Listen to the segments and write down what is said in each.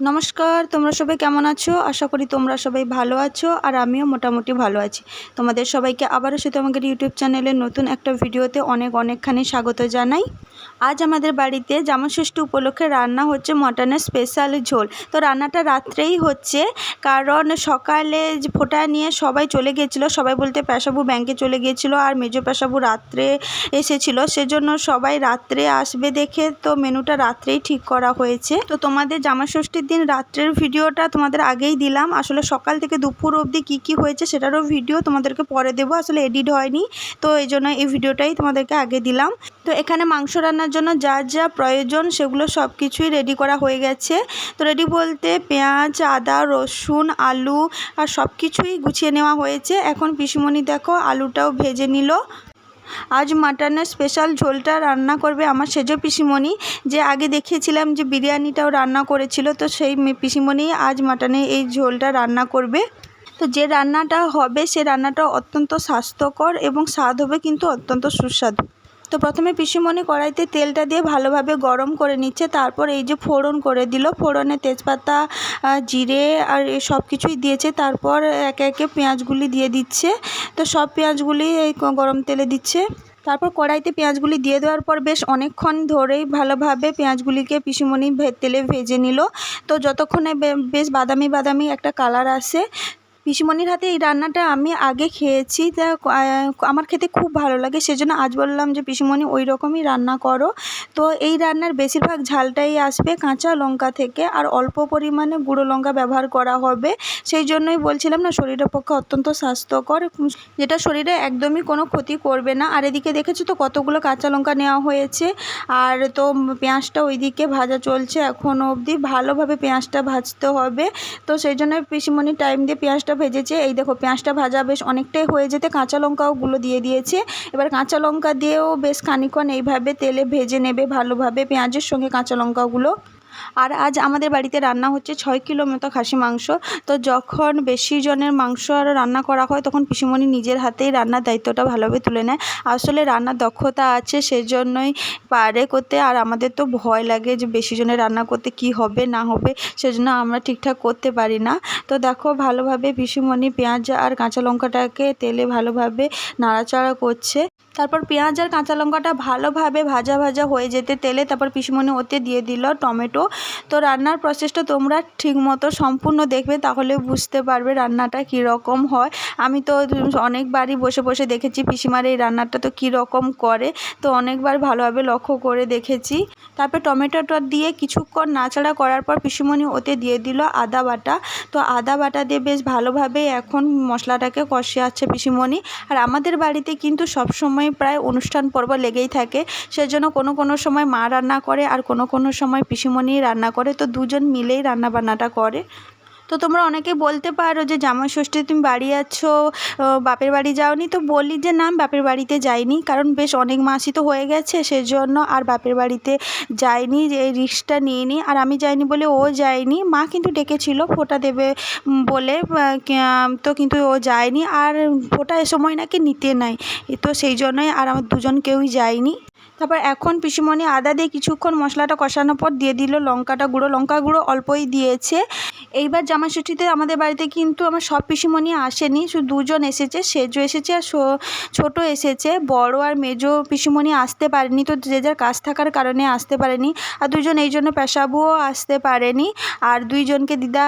নমস্কার, তোমরা সবাই কেমন আছো? আশা করি তোমরা সবাই ভালো আছো আর আমিও মোটামুটি ভালো আছি। তোমাদের সবাইকে আবারও সে তোমাদের ইউটিউব চ্যানেলে নতুন একটা ভিডিওতে অনেক অনেকখানি স্বাগত জানাই। আজ আমাদের বাড়িতে জামাষষ্ঠী উপলক্ষে রান্না হচ্ছে মটনের স্পেশাল ঝোল। তো রান্নাটা রাত্রেই হচ্ছে, কারণ সকালে ফোঁটা নিয়ে সবাই চলে গিয়েছিল সবাই বলতে পেশাবু ব্যাংকে চলে গিয়েছিল আর মেজো পেশাবু রাত্রে এসেছিল। সেজন্য সবাই রাত্রে আসবে দেখে তো মেনুটা রাত্রেই ঠিক করা হয়েছে। তো তোমাদের জামাষষ্ঠীর দিন রাত্রের ভিডিওটা তোমাদের আগেই দিলাম। আসলে সকাল থেকে দুপুর অবধি কী কী হয়েছে সেটারও ভিডিও তোমাদেরকে পরে দেবো। আসলে এডিট হয়নি, তো এই জন্য এই ভিডিওটাই তোমাদেরকে আগে দিলাম। তো এখানে মাংস রান্নার জন্য যা যা প্রয়োজন সেগুলো সব কিছুই রেডি করা হয়ে গেছে। তো রেডি বলতে পেঁয়াজ, আদা, রসুন, আলু আর সব কিছুই গুছিয়ে নেওয়া হয়েছে। এখন পিসিমণি দেখো আলুটাও ভেজে নিল। আজ মাটনের স্পেশাল ঝোলটা রান্না করবে আমার সেজ পিসিমণি। যে আগে দেখিয়েছিলাম যে বিরিয়ানিটাও রান্না করেছিল, তো সেই পিসিমণি আজ মাটনে এই ঝোলটা রান্না করবে। তো যে রান্নাটা হবে, সে রান্নাটা অত্যন্ত স্বাস্থ্যকর এবং স্বাদ হবে কিন্তু অত্যন্ত সুস্বাদু। তো প্রথমে পিসিমণি কড়াইতে তেলটা দিয়ে ভালোভাবে গরম করে নিচ্ছে, তারপর এই যে ফোড়ন করে দিল। ফোড়নে তেজপাতা জিরে আর সব কিছুই দিয়েছে, তারপর একে একে পেঁয়াজগুলি দিয়ে দিচ্ছে। তো সব পেঁয়াজগুলি এই গরম তেলে দিচ্ছে। তারপর কড়াইতে পেঁয়াজগুলি দিয়ে দেওয়ার পর বেশ অনেকক্ষণ ধরেই ভালোভাবে পেঁয়াজগুলিকে পিসিমণি তেলে ভেজে নিল। তো যতক্ষণে বেশ বাদামি বাদামি একটা কালার আসে পিসিমণির হাতে এই রান্নাটা আমি আগে খেয়েছি। তা আমার খেতে খুব ভালো লাগে। সেজন্য আজ বললাম যে, পিসিমণি, ওই রকমই রান্না করো। তো এই রান্নার বেশিরভাগ ঝালটাই আসবে কাঁচা লঙ্কা থেকে। আর অল্প পরিমাণে গুঁড়ো লঙ্কা ব্যবহার করা হবে। সেই জন্যই বলছিলাম না, শরীরের পক্ষে অত্যন্ত স্বাস্থ্যকর। যেটা শরীরে একদমই কোনো ক্ষতি করবে না। আর এদিকে দেখেছ তো, কতগুলো কাঁচা লঙ্কা নেওয়া হয়েছে। আর তো পেঁয়াজটা ওইদিকে ভাজা চলছে এখনও অবধি। ভালোভাবে পেঁয়াজটা ভাজতে হবে। তো সেই জন্য পিসিমণি টাইম দিয়ে পেঁয়াজটা ভেজেছে। এই দেখো, পেঁয়াজটা ভাজা বেশ অনেকটাই হয়ে যেতে কাঁচা লঙ্কাওগুলো দিয়ে দিয়েছে। এবার কাঁচা লঙ্কা দিয়েও বেশ খানিকক্ষণ এইভাবে তেলে ভেজে নেবে ভালোভাবে পেঁয়াজের সঙ্গে কাঁচা লঙ্কাগুলো। আর আজ আমাদের বাড়িতে রান্না হচ্ছে ছয় কিলো মতো খাসি মাংস। তো যখন বেশি জনের মাংস আর রান্না করা হয়, তখন পিসিমণি নিজের হাতেই রান্নার দায়িত্বটা ভালোভাবে তুলে নেয়। আসলে রান্নার দক্ষতা আছে, সেজন্যই পারে করতে। আর আমাদের তো ভয় লাগে যে বেশি জনের রান্না করতে কি হবে, না হবে, সেজন্য আমরা ঠিকঠাক করতে পারি না। তো দেখো, ভালোভাবে পিসিমণি পেঁয়াজ আর কাঁচা লঙ্কাটাকে তেলে ভালোভাবে নাড়াচাড়া করছে। তারপর পেঁয়াজ আর কাঁচা লঙ্কাটা ভালোভাবে ভাজা ভাজা হয়ে যেতে তেলে, তারপর পিসিমণি ওতে দিয়ে দিল টমেটো। তো রান্নার প্রসেসটা তোমরা ঠিকমতো সম্পূর্ণ দেখবে, তাহলে বুঝতে পারবে রান্নাটা কীরকম হয়। আমি তো অনেকবারই বসে বসে দেখেছি পিসিমার এই রান্নাটা তো কীরকম করে, তো অনেকবার ভালোভাবে লক্ষ্য করে দেখেছি। তারপর টমেটোটা দিয়ে কিছুক্ষণ নাড়াচাড়া করার পর পিসিমনি ওতে দিয়ে দিল আদা বাটা। তো আদা বাটা দিয়ে বেশ ভালোভাবে এখন মশলাটাকে কষে আছে পিসিমণি। আর আমাদের বাড়িতে কিন্তু সবসময় প্রায় অনুষ্ঠান পর্ব লেগেই থাকে। সেজন্য কোনো কোনো সময় মা রান্না করে আর কোনো কোনো সময় পিসিমণি রান্না করে। তো দুজন মিলেই রান্না বান্নাটা করে। তো তোমরা অনেকে বলতে পারো যে, জামাই ষষ্ঠী তুমি বাড়ি আছো বাপের বাড়ি যাওনি। তো বলি যে, না বাপের বাড়িতে যাইনি। কারণ বেশ অনেক মাসই তো হয়ে গেছে, সেজন্য আর বাপের বাড়িতে যাইনি, যে এই রিস্কটা নিইনি আর আমি যাইনি বলে ও যায়নি। মা কিন্তু ডেকেছিল ফোঁটা দেবে বলে তো কিন্তু ও যায়নি। আর ফোঁটা এ সময় নাকি নিতে নাই। তো সেই জন্যই আর আমার দুজন কেউই যায়নি। তারপর এখন পিসিমণি আদা দিয়ে কিছুক্ষণ মশলাটা কষানোর পর দিয়ে দিল লঙ্কাটা গুঁড়ো। লঙ্কা গুঁড়ো অল্পই দিয়েছে। এইবার জামাষষ্ঠীতে আমাদের বাড়িতে কিন্তু আমার সব পিসিমণি আসেনি, শুধু দুজন এসেছে, সেজো এসেছে আর ছোট এসেছে। বড় আর মেজো পিসিমণি আসতে পারেনি তো যে যার কাজ থাকার কারণে আসতে পারেনি। আর দুজন এই জন্য পেশাবুও আসতে পারেনি। আর দুইজনকে দিদা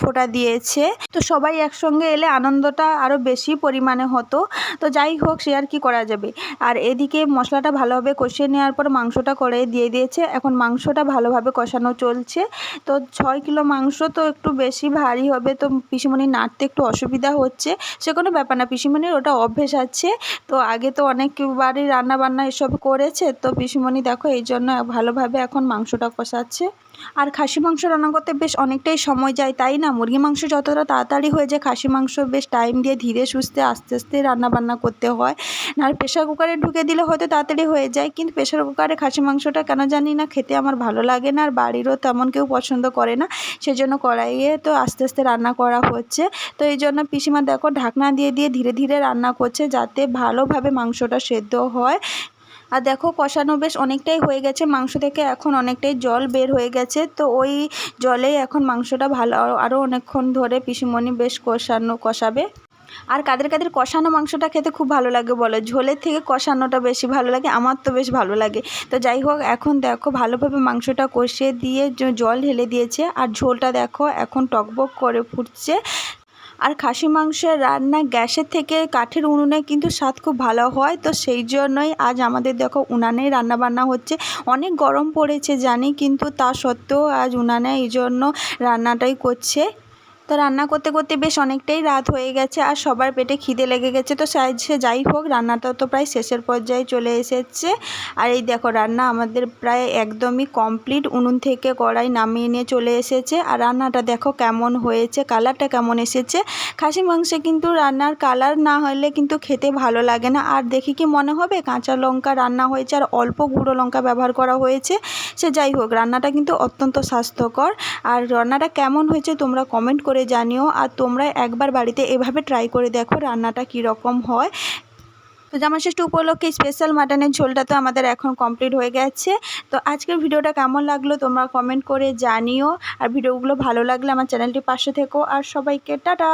ফোঁটা দিয়েছে। তো সবাই একসঙ্গে এলে আনন্দটা আরও বেশি পরিমাণে হতো। তো যাই হোক, সে আর কি করা যাবে। আর এদিকে মশলাটা ভালোভাবে কষিয়ে নেওয়ার পর মাংসটা করে দিয়ে দিয়েছে। এখন মাংসটা ভালোভাবে কষানো চলছে। তো ছয় কিলো মাংস তো একটু বেশি ভারী হবে। তো পিসিমণি নাড়তে একটু অসুবিধা হচ্ছে। সে কোনো ব্যাপার না, পিসিমণির ওটা অভ্যেস আছে। তো আগে তো অনেকবারই রান্না বান্না এসব করেছে। তো পিসিমণি দেখো এই জন্য ভালোভাবে এখন মাংসটা কষাচ্ছে। আর খাসি মাংস রান্না করতে বেশ অনেকটাই সময় যায়, তাই না? মুরগি মাংস যতটা তাড়াতাড়ি হয়ে যায়, খাসি মাংস বেশ টাইম দিয়ে ধীরে সুস্থে আস্তে আস্তে রান্না বান্না করতে হয়। আর প্রেশার কুকারে ঢুকে দিলে হয়তো তাড়াতাড়ি হয়ে যায়। কিন্তু প্রেশার কুকারে খাসি মাংসটা কেন জানি না, খেতে আমার ভালো লাগে না আর বাড়িরও তেমন কেউ পছন্দ করে না। সেজন্য কড়াইয়ে তো আস্তে আস্তে রান্না করা হচ্ছে। তো এই জন্য পিসিমা দেখো ঢাকনা দিয়ে দিয়ে ধীরে ধীরে রান্না করছে যাতে ভালোভাবে মাংসটা সেদ্ধ হয়। আর দেখো কষানো বেশ অনেকটাই হয়ে গেছে। মাংস থেকে এখন অনেকটাই জল বের হয়ে গেছে। তো ওই জলেই এখন মাংসটা ভালো আরও অনেকক্ষণ ধরে পিসিমণি বেশ কষানো, কষাবে। আর কাদের কাদের কষানো মাংসটা খেতে খুব ভালো লাগে বলো? ঝোলের থেকে কষানোটা বেশি ভালো লাগে, আমার তো বেশ ভালো লাগে। তো যাই হোক, এখন দেখো ভালোভাবে মাংসটা কষিয়ে দিয়ে জল ঢেলে দিয়েছে। আর ঝোলটা দেখো এখন টকবক করে ফুটছে। আর খাসি মাংসের রান্না গ্যাসের থেকে কাঠের উনুনে কিন্তু স্বাদ খুব ভালো হয়। তো সেই জন্যই আজ আমাদের দেখো উনানেই রান্না বান্না হচ্ছে। অনেক গরম পড়েছে জানি, কিন্তু তা সত্ত্বেও আজ উনানে এই জন্য রান্নাটাই করছে। তো রান্না করতে করতে বেশ অনেকটাই রাত হয়ে গেছে আর সবার পেটে খিদে লেগে গেছে। তো সে যাই হোক, রান্নাটা তো প্রায় শেষের পর্যায়ে চলে এসেছে। আর এই দেখো, রান্না আমাদের প্রায় একদমই কমপ্লিট উনুন থেকে কড়াই নামিয়ে নিয়ে চলে এসেছে। আর রান্নাটা দেখো কেমন হয়েছে কালারটা কেমন এসেছে। খাসি মাংসে কিন্তু রান্নার কালার না হলে কিন্তু খেতে ভালো লাগে না। আর দেখি কি মনে হবে, কাঁচা লঙ্কা রান্না হয়েছে আর অল্প গুঁড়ো লঙ্কা ব্যবহার করা হয়েছে। সে যাই হোক, রান্নাটা কিন্তু অত্যন্ত স্বাস্থ্যকর। আর রান্নাটা কেমন হয়েছে তোমরা কমেন্ট করে জানিও আর তোমরা একবার বাড়িতে এভাবে ট্রাই করে দেখো রান্নাটা কীরকম হয়। তো জামা ষষ্ঠী উপলক্ষে স্পেশাল মাটনের ঝোলটা তো আমাদের এখন কমপ্লিট হয়ে গেছে। তো আজকের ভিডিওটা কেমন লাগল তোমরা কমেন্ট করে জানিও। আর ভিডিওগুলো ভালো লাগলে আমার চ্যানেলটি পাশে থেকো। আর সবাইকে টাটা!